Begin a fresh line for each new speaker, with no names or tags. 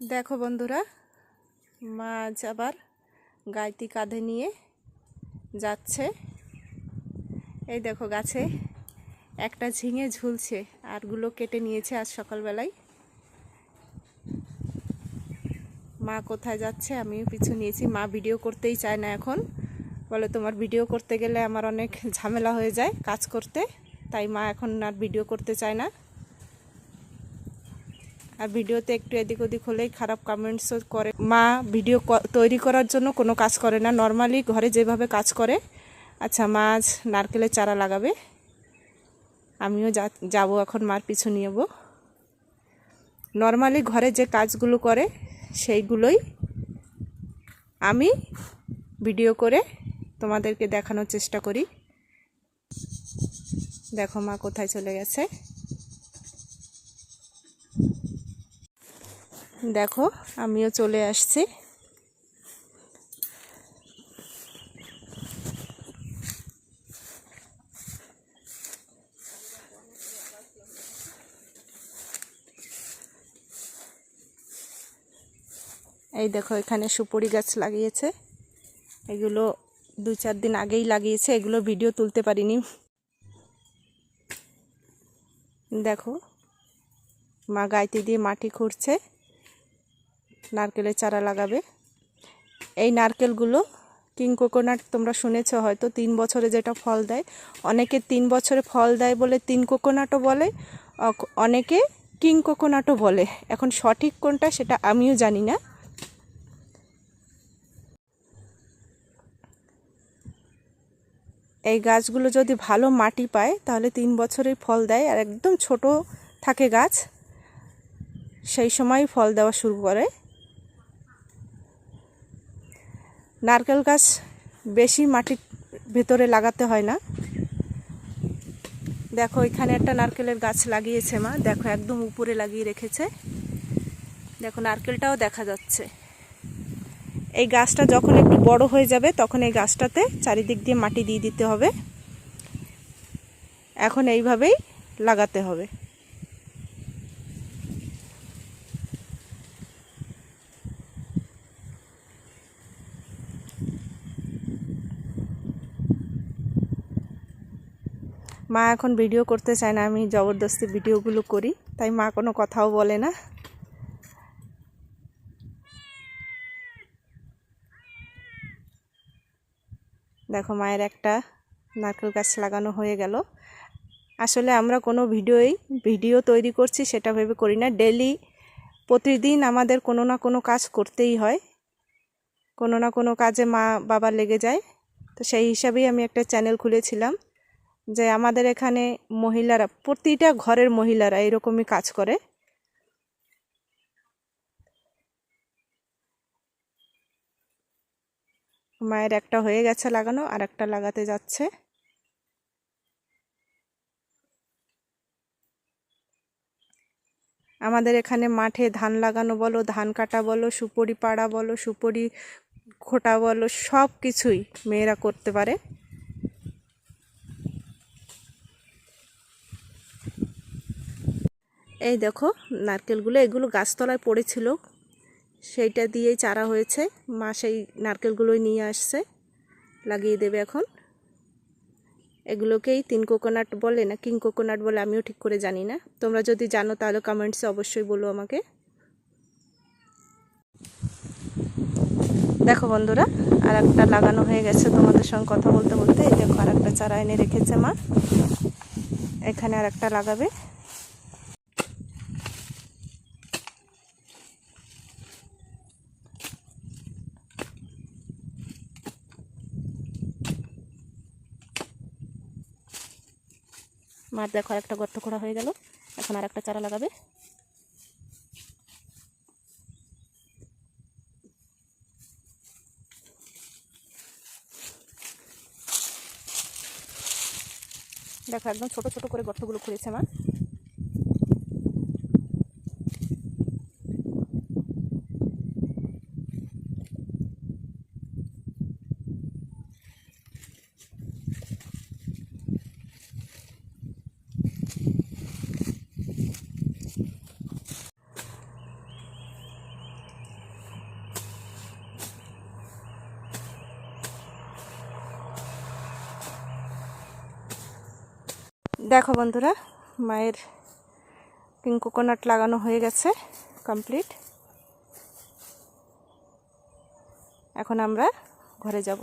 দেখো বন্ধুরা, মাছ আবার গাইতি কাঁধে নিয়ে যাচ্ছে। এই দেখো গাছে একটা ঝিঙে ঝুলছে, আরগুলো কেটে নিয়েছে আজ সকালবেলায়। মা কোথায় যাচ্ছে আমিও পিছু নিয়েছি, মা ভিডিও করতেই চায় না এখন। বলে তোমার ভিডিও করতে গেলে আমার অনেক ঝামেলা হয়ে যায় কাজ করতে, তাই মা এখন আর ভিডিও করতে চায় না। আর ভিডিওতে একটু এদিক ওদিক হলেই খারাপ কমেন্টসও করে। মা ভিডিও তৈরি করার জন্য কোনো কাজ করে না। নর্মালি ঘরে যেভাবে কাজ করে আচ্ছা মাছ নারকেলের চারা লাগাবে। আমিও যাব এখন মার পিছু নিয়েব নর্মালি ঘরে যে কাজগুলো করে, সেইগুলোই আমি ভিডিও করে তোমাদেরকে দেখানোর চেষ্টা করি। দেখো মা কোথায় চলে গেছে। দেখো, আমিও চলে আসছি। এই দেখো, এখানে সুপুরি গাছ লাগিয়েছে। এগুলো দু চার দিন আগেই লাগিয়েছে, এগুলো ভিডিও তুলতে পারিনি। দেখো, মা গাইতে দিয়ে মাটি খুঁড়ছে। নারকেলের চারা লাগাবে। এই নারকেলগুলো কিং কোকোনাট তোমরা শুনেছ হয়তো, তিন বছরে যেটা ফল দেয়। অনেকে তিন বছরে ফল দেয় বলে তিন কোকোনাটও বলে অনেকে কিং কোকোনাটও বলে। এখন সঠিক কোনটা সেটা আমিও জানি না। এই গাছগুলো যদি ভালো মাটি পায়, তাহলে তিন বছরেই ফল দেয়। আর একদম ছোট থাকে গাছ, সেই সময় ফল দেওয়া শুরু করে। নারকেল গাছ বেশি মাটির ভেতরে লাগাতে হয় না। দেখো, এখানে একটা নারকেলের গাছ লাগিয়েছে মা। দেখো, একদম উপরে লাগিয়ে রেখেছে। দেখো, নারকেলটাও দেখা যাচ্ছে। এই গাছটা যখন একটু বড় হয়ে যাবে, তখন এই গাছটাতে চারিদিক দিয়ে মাটি দিয়ে দিতে হবে। এখন এইভাবেই লাগাতে হবে। মা এখন ভিডিও করতে চায় না, আমি জবরদস্তি ভিডিওগুলো করি, তাই মা কোনো কথাও বলে না। দেখো মায়ের একটা নারকেল গাছ লাগানো হয়ে গেল। আসলে আমরা কোনো ভিডিওই, ভিডিও তৈরি করছি সেটা ভেবে করি না। ডেলি প্রতিদিন আমাদের কোনো না কোনো কাজ করতেই হয়। কোনো না কোনো কাজে মা বাবা লেগে যায়। তো সেই হিসাবেই আমি একটা চ্যানেল খুলেছিলাম। যে আমাদের এখানে মহিলারা, প্রতিটা ঘরের মহিলারা এরকমই কাজ করে। মায়ের একটা হয়ে গেছে লাগানো, আর একটা লাগাতে যাচ্ছে। আমাদের এখানে মাঠে ধান লাগানো বলো, ধান কাটা বলো, সুপরি পাড়া বলো, সুপরি খোটা বলো সব কিছুই মেয়েরা করতে পারে। এই দেখো, নারকেলগুলো, এগুলো গাছতলায় পড়েছিল। সেইটা দিয়েই চারা হয়েছে। মা সেই নারকেলগুলোই নিয়ে আসছে, লাগিয়ে দেবে এখন। এগুলোকেই তিন কোকোনাট বলে না, কিং কোকোনাট বলে আমিও ঠিক করে জানি না। তোমরা যদি জানো তাহলে কমেন্টসে অবশ্যই বলো আমাকে। দেখো বন্ধুরা আর একটা লাগানো হয়ে গেছে তোমাদের সঙ্গে কথা বলতে বলতে। এই দেখো আর একটা চারা এনে রেখেছে মা। এখানে আর একটা লাগাবে। মার দেখো একটা গর্ত করা হয়ে গেল। এখন আর একটা চারা লাগাবে। দেখো একদম ছোট ছোট করে গর্তগুলো খুঁড়েছে মা। দেখো বন্ধুরা মায়ের কিং কোকোনাট লাগানো হয়ে গেছে কমপ্লিট এখন আমরা ঘরে যাব।